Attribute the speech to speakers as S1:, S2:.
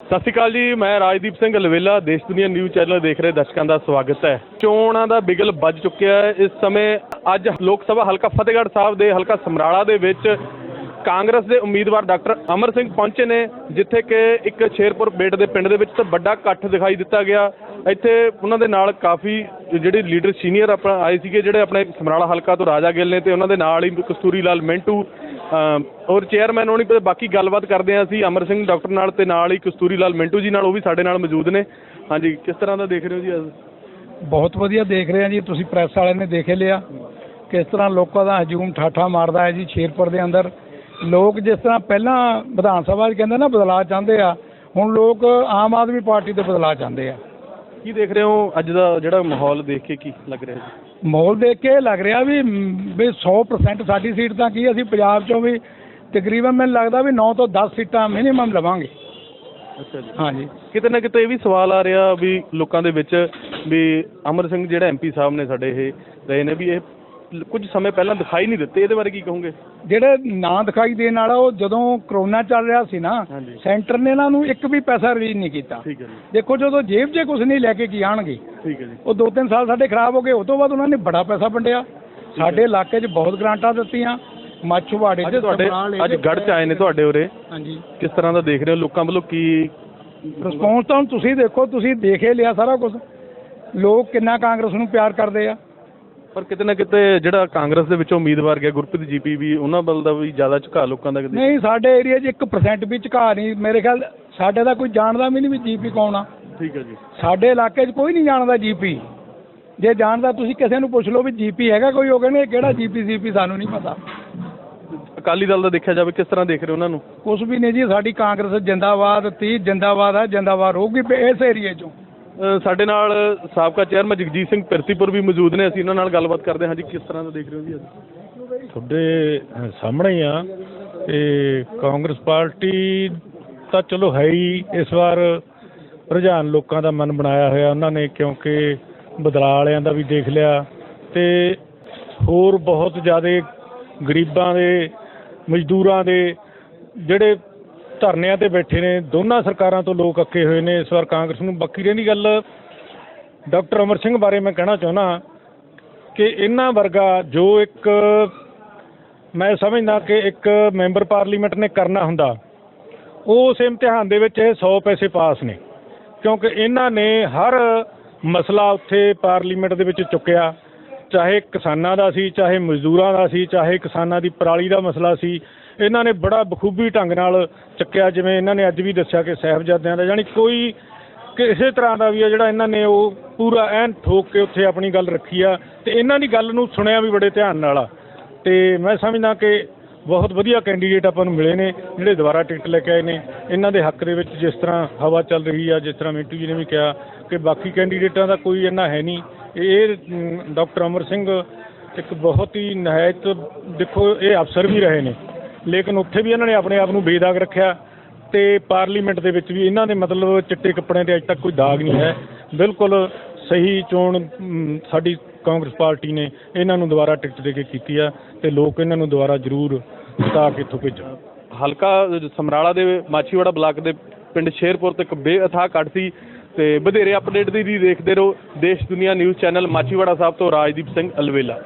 S1: ਸਤਿ ਸ਼੍ਰੀ ਅਕਾਲ ਜੀ, ਮੈਂ ਰਾਜਦੀਪ ਸਿੰਘ ਲਵੇਲਾ, ਦੇਸ਼ ਦੁਨੀਆ ਨਿਊਜ਼ ਚੈਨਲ ਦੇਖ ਰਹੇ ਦਰਸ਼ਕਾਂ ਦਾ ਸਵਾਗਤ ਹੈ। ਚੋਣਾਂ ਦਾ ਬਿਗਲ ਵੱਜ ਚੁੱਕਿਆ ਹੈ। ਇਸ ਸਮੇਂ ਅੱਜ ਲੋਕ ਸਭਾ ਹਲਕਾ ਫਤਿਹਗੜ੍ਹ ਸਾਹਿਬ ਦੇ ਹਲਕਾ ਸਮਰਾਲਾ ਦੇ ਵਿੱਚ ਕਾਂਗਰਸ ਦੇ ਉਮੀਦਵਾਰ ਡਾਕਟਰ ਅਮਰ ਸਿੰਘ ਪਹੁੰਚੇ ਨੇ, ਜਿੱਥੇ ਕਿ ਇੱਕ ਸ਼ੇਰਪੁਰ ਬੇਟ ਦੇ ਪਿੰਡ ਦੇ ਵਿੱਚ ਤਾਂ ਵੱਡਾ ਇਕੱਠ ਦਿਖਾਈ ਦਿੱਤਾ ਗਿਆ। ਇੱਥੇ ਉਹਨਾਂ ਦੇ ਨਾਲ ਕਾਫੀ ਜਿਹੜੇ ਲੀਡਰ ਸੀਨੀਅਰ ਆਪਣਾ ਆਏ ਸੀਗੇ, ਜਿਹੜੇ ਆਪਣੇ ਸਮਰਾਲਾ ਹਲਕਾ ਤੋਂ ਰਾਜਾ ਗਿੱਲ ਨੇ ਤੇ ਉਹਨਾਂ ਦੇ ਨਾਲ ਹੀ ਕਸਤੂਰੀ ਲਾਲ ਮਿੰਟੂ ਔਰ ਚੇਅਰਮੈਨ ਹੋਣੀ, ਤੇ ਬਾਕੀ ਗੱਲਬਾਤ ਕਰਦੇ ਹਾਂ ਅਸੀਂ, ਅਮਰ ਸਿੰਘ ਡਾਕਟਰ ਨਾਲ ਤੇ ਨਾਲ ਹੀ ਕਸਤੂਰੀ ਲਾਲ ਮਿੰਟੂ ਜੀ ਨਾਲ, ਉਹ ਵੀ ਸਾਡੇ ਨਾਲ ਮੌਜੂਦ ਨੇ। ਹਾਂਜੀ, ਕਿਸ ਤਰ੍ਹਾਂ ਦਾ ਦੇਖ ਰਹੇ ਹੋ ਜੀ ਅੱਜ?
S2: ਬਹੁਤ ਵਧੀਆ ਦੇਖ ਰਹੇ ਆ ਜੀ, ਤੁਸੀਂ ਪ੍ਰੈਸ ਵਾਲਿਆਂ ਨੇ ਦੇਖ ਲਿਆ। ਕਿਸ ਤਰ੍ਹਾਂ ਲੋਕਾਂ ਦਾ ਹਜੂਮ ਠਾਠਾ ਮਾਰਦਾ ਹੈ ਜੀ, ਸ਼ੇਰਪੁਰ ਦੇ ਅੰਦਰ। ਲੋਕ ਜਿਸ ਤਰ੍ਹਾਂ ਪਹਿਲਾਂ ਵਿਧਾਨ ਸਭਾ 'ਚ ਕਹਿੰਦੇ ਨਾ, ਬਦਲਾਅ ਚਾਹੁੰਦੇ ਆ, ਹੁਣ ਲੋਕ ਆਮ ਆਦਮੀ ਪਾਰਟੀ ਤੇ ਬਦਲਾਅ ਚਾਹੁੰਦੇ ਆ।
S1: ਕੀ ਦੇਖ ਰਹੇ ਹੋ ਅੱਜ ਦਾ ਜਿਹੜਾ ਮਾਹੌਲ ਦੇਖ ਕੇ ਕੀ ਲੱਗ ਰਿਹਾ ਜੀ?
S2: ਮਾਹੌਲ ਦੇਖ ਕੇ ਇਹ ਲੱਗ ਰਿਹਾ ਵੀ ਮ, ਵੀ 100% ਸਾਡੀ ਸੀਟ ਤਾਂ ਕੀ ਅਸੀਂ ਪੰਜਾਬ 'ਚੋਂ ਵੀ ਤਕਰੀਬਨ ਮੈਨੂੰ ਲੱਗਦਾ ਵੀ 9 ਤੋਂ 10 ਸੀਟਾਂ ਮਿਨੀਮਮ ਲਵਾਂਗੇ।
S1: ਅੱਛਾ ਜੀ।
S2: ਹਾਂਜੀ।
S1: ਕਿਤੇ ਨਾ ਕਿਤੇ ਇਹ ਵੀ ਸਵਾਲ ਆ ਰਿਹਾ ਵੀ ਲੋਕਾਂ ਦੇ ਵਿੱਚ ਵੀ ਅਮਰ ਸਿੰਘ ਜਿਹੜਾ ਐਮਪੀ ਸਾਹਿਬ ਨੇ ਸਾਡੇ ਇਹ ਰਹੇ ਨੇ ਵੀ ਇਹ ਕੁਝ ਸਮੇਂ ਪਹਿਲਾਂ ਦਿਖਾਈ ਨਹੀਂ ਦਿੱਤੇ ਇਹਦੇ ਬਾਰੇ ਕੀ ਕਹੋਗੇ?
S2: ਜਿਹੜੇ ਨਾਂ ਦਿਖਾਈ ਦੇਣ ਵਾਲਾ ਉਹ ਜਦੋਂ ਕਰੋਨਾ ਚੱਲ ਰਿਹਾ ਸੀ ਨਾ। ਸੈਂਟਰ ਨੇ ਇਹਨਾਂ ਨੂੰ ਇੱਕ ਵੀ ਪੈਸਾ ਰਿਲੀਜ਼ ਨਹੀਂ ਕੀਤਾ।
S1: ਠੀਕ ਹੈ ਜੀ।
S2: ਦੇਖੋ ਜਦੋਂ ਜੇਬ 'ਚ ਕੁਝ ਨਹੀਂ ਲੈ ਕੇ ਕੀ ਆਣਗੇ
S1: ਠੀਕ ਹੈ ਜੀ।
S2: ਉਹ ਦੋ ਤਿੰਨ ਸਾਲ ਸਾਡੇ ਖਰਾਬ ਹੋ ਗਏ ਉਸ ਤੋਂ ਬਾਅਦ ਉਹਨਾਂ ਨੇ ਬੜਾ ਪੈਸਾ ਵੰਡਿਆ। ਸਾਡੇ ਇਲਾਕੇ 'ਚ ਬਹੁਤ ਗ੍ਰਾਂਟਾਂ ਦਿੱਤੀਆਂ ਮਾਛੂਵਾੜੇ 'ਚ
S1: ਤੁਹਾਡੇ। ਅੱਜ ਗੜ੍ਹ ਚ ਆਏ ਨੇ ਤੁਹਾਡੇ ਉਰੇ।
S2: ਹਾਂਜੀ।
S1: ਕਿਸ ਤਰ੍ਹਾਂ ਦਾ ਦੇਖ ਰਹੇ ਹੋ ਲੋਕਾਂ ਵੱਲੋਂ ਕੀ
S2: ਰਿਸਪੌਂਸ ਤਾਂ ਤੁਸੀਂ ਦੇਖੋ ਤੁਸੀਂ ਦੇਖੇ ਲਿਆ ਸਾਰਾ ਕੁਝ ਲੋਕ ਕਿੰਨਾ ਕਾਂਗਰਸ ਨੂੰ ਪਿਆਰ ਕਰਦੇ ਆ।
S1: ਪਰ ਕਿਤੇ ਨਾ ਕਿਤੇ ਜਿਹੜਾ ਕਾਂਗਰਸ ਦੇ ਵਿੱਚੋਂ ਉਮੀਦਵਾਰ ਗਿਆ ਗੁਰਪ੍ਰੀਤ ਜੀਪੀ ਵੀ ਉਹਨਾਂ ਵੱਲ ਦਾ ਵੀ ਜ਼ਿਆਦਾ ਝੁਕਾਅ ਲੋਕਾਂ ਦਾ ਕਿਤੇ?
S2: ਨਹੀਂ ਸਾਡੇ ਏਰੀਆ 'ਚ 1% ਵੀ ਝੁਕਾ ਨਹੀਂ। ਮੇਰੇ ਖਿਆਲ ਸਾਡੇ ਦਾ ਕੋਈ ਜਾਣਦਾ ਵੀ ਨਹੀਂ ਵੀ ਜੀਪੀ ਕੌਣ ਆ।
S1: ਠੀਕ ਹੈ ਜੀ।
S2: ਸਾਡੇ ਇਲਾਕੇ 'ਚ ਕੋਈ ਨਹੀਂ ਜਾਣਦਾ ਜੀਪੀ ਜੇ ਜਾਣਦਾ ਤੁਸੀਂ ਕਿਸੇ ਨੂੰ ਪੁੱਛ ਲਓ ਵੀ ਜੀਪੀ ਹੈਗਾ ਕੋਈ ਉਹ ਕਹਿੰਦੇ ਕਿਹੜਾ ਜੀਪੀ ਸੀਪੀ ਸਾਨੂੰ ਨਹੀਂ ਪਤਾ।
S1: ਅਕਾਲੀ ਦਲ ਦਾ ਦੇਖਿਆ ਜਾਵੇ ਕਿਸ ਤਰ੍ਹਾਂ ਦੇਖ ਰਹੇ ਉਹਨਾਂ ਨੂੰ?
S2: ਕੁਛ ਵੀ ਨਹੀਂ ਜੀ ਸਾਡੀ ਕਾਂਗਰਸ ਜਿੰਦਾਬਾਦ 30 ਜਿੰਦਾਬਾਦ ਹੈ ਜਿੰਦਾਬਾਦ ਰਹੂਗੀ ਇਸ ਏਰੀਏ 'ਚੋਂ।
S1: ਸਾਡੇ ਨਾਲ ਸਾਬਕਾ ਚੇਅਰਮੈਨ ਜਗਜੀਤ ਸਿੰਘ ਪਿਰਤੀਪੁਰ ਵੀ ਮੌਜੂਦ ਨੇ। ਅਸੀਂ ਇਹਨਾਂ ਨਾਲ ਗੱਲਬਾਤ ਕਰਦੇ ਹਾਂ। ਜੀ ਕਿਸ ਤਰ੍ਹਾਂ ਦਾ ਦੇਖ ਰਹੇ ਹੋ ਜੀ ਅੱਜ?
S3: ਤੁਹਾਡੇ ਸਾਹਮਣੇ ਹੀ ਆ ਤੇ ਕਾਂਗਰਸ ਪਾਰਟੀ ਤਾਂ ਚਲੋ ਹੈ ਹੀ। ਇਸ ਵਾਰ ਰੁਝਾਨ ਲੋਕਾਂ ਦਾ ਮਨ ਬਣਾਇਆ ਹੋਇਆ ਉਹਨਾਂ ਨੇ, ਕਿਉਂਕਿ ਬਦਲਾਅ ਵਾਲਿਆਂ ਦਾ ਵੀ ਦੇਖ ਲਿਆ। ਤੇ ਹੋਰ ਬਹੁਤ ਜ਼ਿਆਦਾ ਗਰੀਬਾਂ ਦੇ, ਮਜ਼ਦੂਰਾਂ ਦੇ ਜਿਹੜੇ ਧਰਨਿਆਂ ਤੇ ਬੈਠੇ ਨੇ, ਦੋਨਾਂ ਸਰਕਾਰਾਂ ਤੋਂ ਲੋਕ ਅੱਕੇ ਹੋਏ ਨੇ। ਇਸ ਵਾਰ ਕਾਂਗਰਸ ਨੂੰ ਬਾਕੀ ਰਹਿੰਦੀ ਗੱਲ ਡਾਕਟਰ ਅਮਰ ਸਿੰਘ ਬਾਰੇ ਮੈਂ ਕਹਿਣਾ ਚਾਹੁੰਦਾ ਕਿ ਇਹਨਾਂ ਵਰਗਾ ਜੋ ਇੱਕ ਮੈਂ ਸਮਝਦਾ ਕਿ ਇੱਕ ਮੈਂਬਰ ਪਾਰਲੀਮੈਂਟ ਨੇ ਕਰਨਾ ਹੁੰਦਾ ਉਸ ਇਮਤਿਹਾਨ ਦੇ ਵਿੱਚ ਇਹ 100 ਪੈਸੇ ਪਾਸ ਨੇ। ਕਿਉਂਕਿ ਇਹਨਾਂ ਨੇ ਹਰ ਮਸਲਾ ਉੱਥੇ ਪਾਰਲੀਮੈਂਟ ਦੇ ਵਿੱਚ ਚੁੱਕਿਆ। ਚਾਹੇ ਕਿਸਾਨਾਂ ਦਾ ਸੀ, ਚਾਹੇ ਮਜ਼ਦੂਰਾਂ ਦਾ ਸੀ, ਚਾਹੇ ਕਿਸਾਨਾਂ ਦੀ ਪਰਾਲੀ ਦਾ ਮਸਲਾ ਸੀ, ਇਹਨਾਂ ਨੇ ਬੜਾ ਬਖੂਬੀ ਢੰਗ ਨਾਲ ਚੱਕਿਆ, ਜਿਵੇਂ ਇਹਨਾਂ ਨੇ ਅੱਜ ਵੀ ਦੱਸਿਆ ਕਿ ਸਾਹਿਬਜ਼ਾਦਿਆਂ ਦਾ, ਯਾਨੀ ਕੋਈ ਕਿਸੇ ਤਰ੍ਹਾਂ ਦਾ ਵੀ ਆ ਜਿਹੜਾ ਇਹਨਾਂ ਨੇ ਉਹ ਪੂਰਾ ਐਨ ਠੋਕ ਕੇ ਉੱਥੇ ਆਪਣੀ ਗੱਲ ਰੱਖੀ ਆ, ਤੇ ਇਹਨਾਂ ਦੀ ਗੱਲ ਨੂੰ ਸੁਣਿਆ ਵੀ ਬੜੇ ਧਿਆਨ ਨਾਲ ਆ। ਤੇ ਮੈਂ ਸਮਝਦਾ ਕਿ ਬਹੁਤ ਵਧੀਆ ਕੈਂਡੀਡੇਟ ਆਪਾਂ ਨੂੰ ਮਿਲੇ ਨੇ, ਜਿਹੜੇ ਦੁਬਾਰਾ ਟਿਕਟ ਲੈ ਕੇ ਆਏ ਨੇ। ਇਹਨਾਂ ਦੇ ਹੱਕ ਦੇ ਵਿੱਚ ਜਿਸ ਤਰ੍ਹਾਂ ਹਵਾ ਚੱਲ ਰਹੀ ਆ, ਜਿਸ ਤਰ੍ਹਾਂ ਮਿੰਟੂ ਜੀ ਨੇ ਵੀ ਕਿਹਾ ਕਿ ਬਾਕੀ ਕੈਂਡੀਡੇਟਾਂ ਦਾ ਕੋਈ ਇੰਨਾ ਹੈ ਨਹੀਂ ਇਹ ਡਾਕਟਰ ਅਮਰ ਸਿੰਘ ਇੱਕ ਬਹੁਤ ਹੀ ਨਹਾਇਤ, ਦੇਖੋ, ਇਹ ਅਫਸਰ ਵੀ ਰਹੇ ਨੇ। ਲੇਕਿਨ ਉੱਥੇ ਵੀ ਇਹਨਾਂ ਨੇ ਆਪਣੇ ਆਪ ਨੂੰ ਬੇਦਾਗ ਰੱਖਿਆ ਤੇ ਪਾਰਲੀਮੈਂਟ ਦੇ ਵਿੱਚ ਵੀ ਇਹਨਾਂ ਦੇ ਮਤਲਬ ਚਿੱਟੇ ਕੱਪੜਿਆਂ ਤੇ ਅਜੇ ਤੱਕ ਕੋਈ ਦਾਗ ਨਹੀਂ ਹੈ। ਬਿਲਕੁਲ ਸਹੀ ਚੋਣ ਸਾਡੀ ਕਾਂਗਰਸ ਪਾਰਟੀ ਨੇ ਇਹਨਾਂ ਨੂੰ ਦੁਬਾਰਾ ਟਿਕਟ ਦੇ ਕੇ ਕੀਤੀ ਆ ਤੇ ਲੋਕ ਇਹਨਾਂ ਨੂੰ ਦੁਬਾਰਾ ਜ਼ਰੂਰ ਜਿਤਾ ਕੇ ਇੱਥੋਂ ਭੇਜਣ।
S1: ਹਲਕਾ ਸਮਰਾਲਾ ਦੇ ਮਾਛੀਵਾੜਾ ਬਲਾਕ ਦੇ ਪਿੰਡ ਸ਼ੇਰਪੁਰ ਤੋਂ ਇੱਕ ਬੇਅਥਾਹ ਕੱਟ ਸੀ। ਤੇ ਵਧੇਰੇ ਅਪਡੇਟ ਦੀ ਵੀ ਦੇਖਦੇ ਰਹੋ। ਦੇਸ਼ ਦੁਨੀਆ ਨਿਊਜ਼ ਚੈਨਲ ਮਾਛੀਵਾੜਾ ਸਾਹਿਬ ਤੋਂ ਰਾਜਦੀਪ ਸਿੰਘ ਅਲਵੇਲਾ।